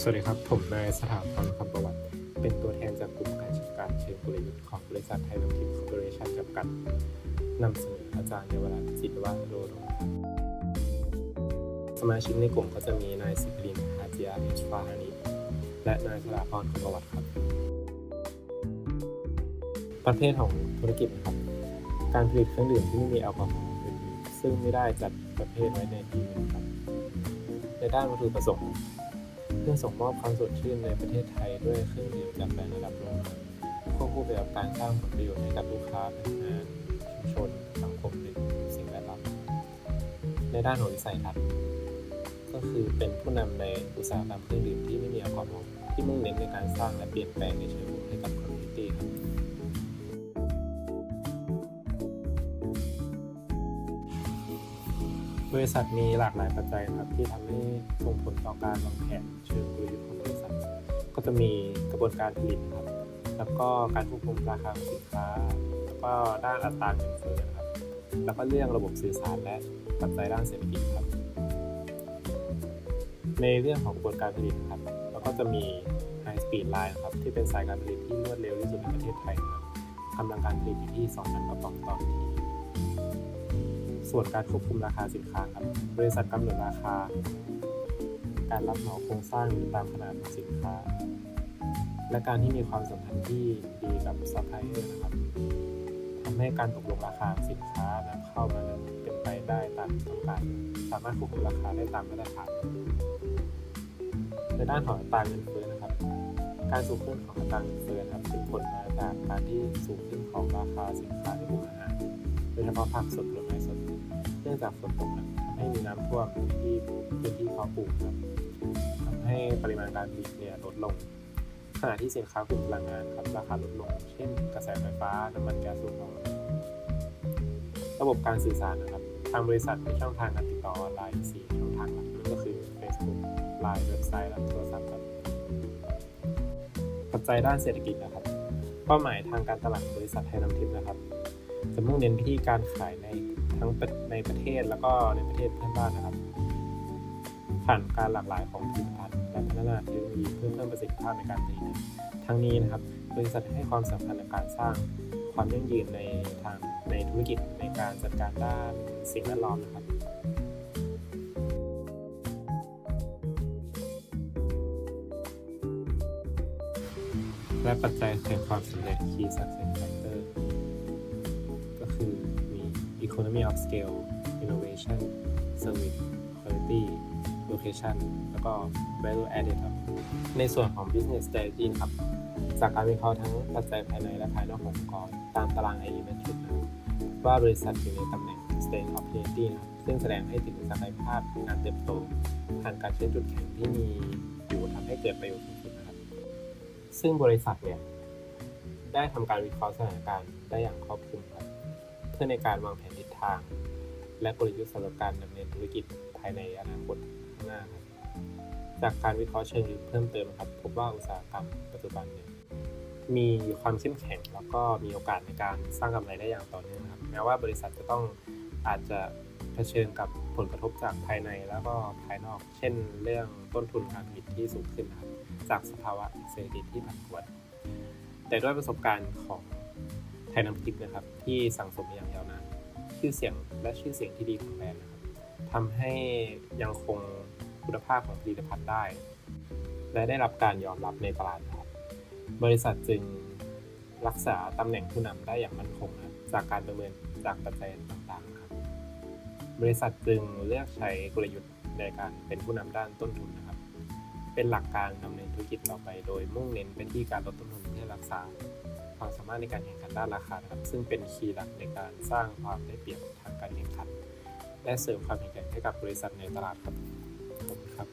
สวัสดีครับ ผมนายสถาพรคำประวัติ เป็นตัวแทนจากกลุ่มการจัดการเชิงกลยุทธ์ของบริษัทไทยน้ำทิพย์คอร์ปอเรชั่นจำกัดนำเสนออาจารย์เยาวรัตน์จิตรวาโรดมครับสมาชิกในกลุ่มก็จะมีนายสิบลินฮาจิยาอิชฟาฮานิและนายสถาพรคำประวัติครับ ประเภทของธุรกิจนะครับ การผลิตเครื่องดื่มที่ไม่มีแอลกอฮอล์ซึ่งไม่ได้จัดประเภทไว้ในที่นี้ครับในด้านวัตถุประสงค์ เพื่อส่งมอบความสดชื่นในประเทศไทยด้วยเครื่องดื่มจาแฟรนระดับโลกควบคู่ไปกับการสร้างผลประโยชน์ให้กับลูกค้าพนักงานชุมชน สังคมหรือสิ่งแวดล้อมในด้านของวิสัยทัศน์ก็คือเป็นผู้นำในอุตสาหกรรมเครื่องดื่มที่ไม่มีแอลกอฮอล์ที่มุ่งเน้นในการสร้างและเปลี่ยนแปลงในเชิงบวกให้กับคอมมูนิตี้ครับ บริษัทมีหลากหลายปัจจัยครับที่ทำให้ส่งผลต่อการวางแผนเชิงกลยุทธ์ของบริษัท ก็จะมีกระบวนการผลิตครับ แล้วก็การควบคุมราคาสินค้า แล้วก็ด้านอัตราเงินเฟ้อนะครับ แล้วก็เรื่องระบบสื่อสารและปัจจัยด้านเศรษฐกิจครับ ในเรื่องของกระบวนการผลิตครับเราก็จะมี High Speed Line นะครับที่เป็นสายการผลิตที่รวดเร็วที่สุดในประเทศไทยครับกำลังการผลิตอยู่ที่ 2,000กระป๋องต่อนาที ส่วนการควบคุมราคาสินค้าครับบริษัทกำหนดราคา การรับเหมาโครงสร้างตามขนาดของสินค้า และการที่มีความสัมพันธ์ที่ดีกับซัพพลายเออร์นะครับทำให้การตกลงราคาสินค้านำเข้ามานั้นเป็นไปได้ตามต้องการ สามารถควบคุมราคาได้ตามมาตรฐานในด้านของอัตราเงินเฟ้อนะครับ การสูงขึ้นของอัตราเงินเฟ้อนะครับเป็นผลมาจากการที่สูงขึ้นของราคาสินค้าในกลุ่มอาหารโดยเฉพาะผักสดผลไม้สด นื่องจากฝนตกหนักทำให้มีน้ำท่วมที่พื้นที่เพาะปลูกครับทำให้ปริมาณการผลิตเนี่ยลดลงขณะที่สินค้ากลุ่มพลังงานครับราคาลดลง เช่น กระแสไฟฟ้าน้ำมันแก๊สสูงลงระบบการสื่อสารนะครับ ทางบริษัทมีช่องทางการติดต่อออนไลน์4ช่องทางหลักนั่นก็คือ Facebook Line เว็บไซต์และโทรศัพท์ครับปัจจัยด้านเศรษฐกิจนะครับ เป้าหมายทางการตลาดบริษัทไทยน้ำทิพย์นะครับ จะมุ่งเน้นที่การขายใน ทั้งในประเทศแล้วก็ในประเทศเพื่อนบ้านนะครับ ผ่านการหลากหลายของผลิตภัณฑ์และพัฒนาเทคโนโลยีเพื่อเพิ่มประสิทธิภาพในการผลิตทั้งนี้นะครับบริษัทให้ความสำคัญในการสร้างความยั่งยืนในทางในธุรกิจในการจัดการด้านสิ่งแวดล้อมนะครับและปัจจัยแห่งความสำเร็จ Key Success Economy of Scale Innovation Service Quality Location แล้วก็ Value Added ครับ ในส่วนของ Business Strategy นะครับ จากการวิเคราะห์ทั้งปัจจัยภายในและภายนอกขององค์กร ตามตาราง IE Metric นะครับว่าบริษัทอยู่ในตำแหน่ง State Opportunity นะครับซึ่งแสดงให้ถึงศักยภาพการเติบโตผ่านการใช้จุดแข็งที่มีอยู่ทำให้เกิดประโยชน์สูงสุดนะครับ ซึ่งบริษัทเนี่ยได้ทำการวิเคราะห์สถานการณ์ได้อย่างครอบคลุมครับ เพื่อในการวางแผนทิศ ทาง และกลยุทธ์สำหรับการดำเนินธุรกิจภายในอนาคตข้างหน้าครับจากการวิเคราะห์เชิงลึกเพิ่มเติมครับพบว่าอุตสาหกรรมปัจจุบันเนี่ยมีความเข้มแข็ง แล้วก็มีโอกาสในการสร้างกำไรได้อย่างต่อเนื่องครับแม้ว่าบริษัทจะต้องอาจจะเผชิญกับผลกระทบจากภายในแล้วก็ภายนอก เช่น เรื่องต้นทุนการผลิตที่สูงขึ้นครับจากสภาวะเศรษฐกิจที่ผันผวน แต่ด้วยประสบการณ์ของไทยน้ำทิพย์นะครับ ที่สั่งสมอย่างยาวนาน ชื่อเสียงและชื่อเสียงที่ดีของแบรนด์นะครับทำให้ยังคงคุณภาพของผลิตภัณฑ์ได้ และได้รับการยอมรับในตลาดครับบริษัทจึงรักษาตำแหน่งผู้นำได้อย่างมั่นคงนะครับจากการประเมินจากปัจจัยต่างๆครับ บริษัทจึงเลือกใช้กลยุทธ์ในการเป็นผู้นำด้านต้นทุนนะครับ เป็นหลักการดำเนินธุรกิจต่อไป โดยมุ่งเน้นไปที่การลดต้นทุนเพื่อรักษา ความสามารถในการแข่งขันด้านราคานะครับ ซึ่งเป็นคีย์หลักในการสร้างความได้เปรียบทางการแข่งขัน และเสริมความแข่งขันให้กับบริษัทในตลาดครับขอบคุณครับ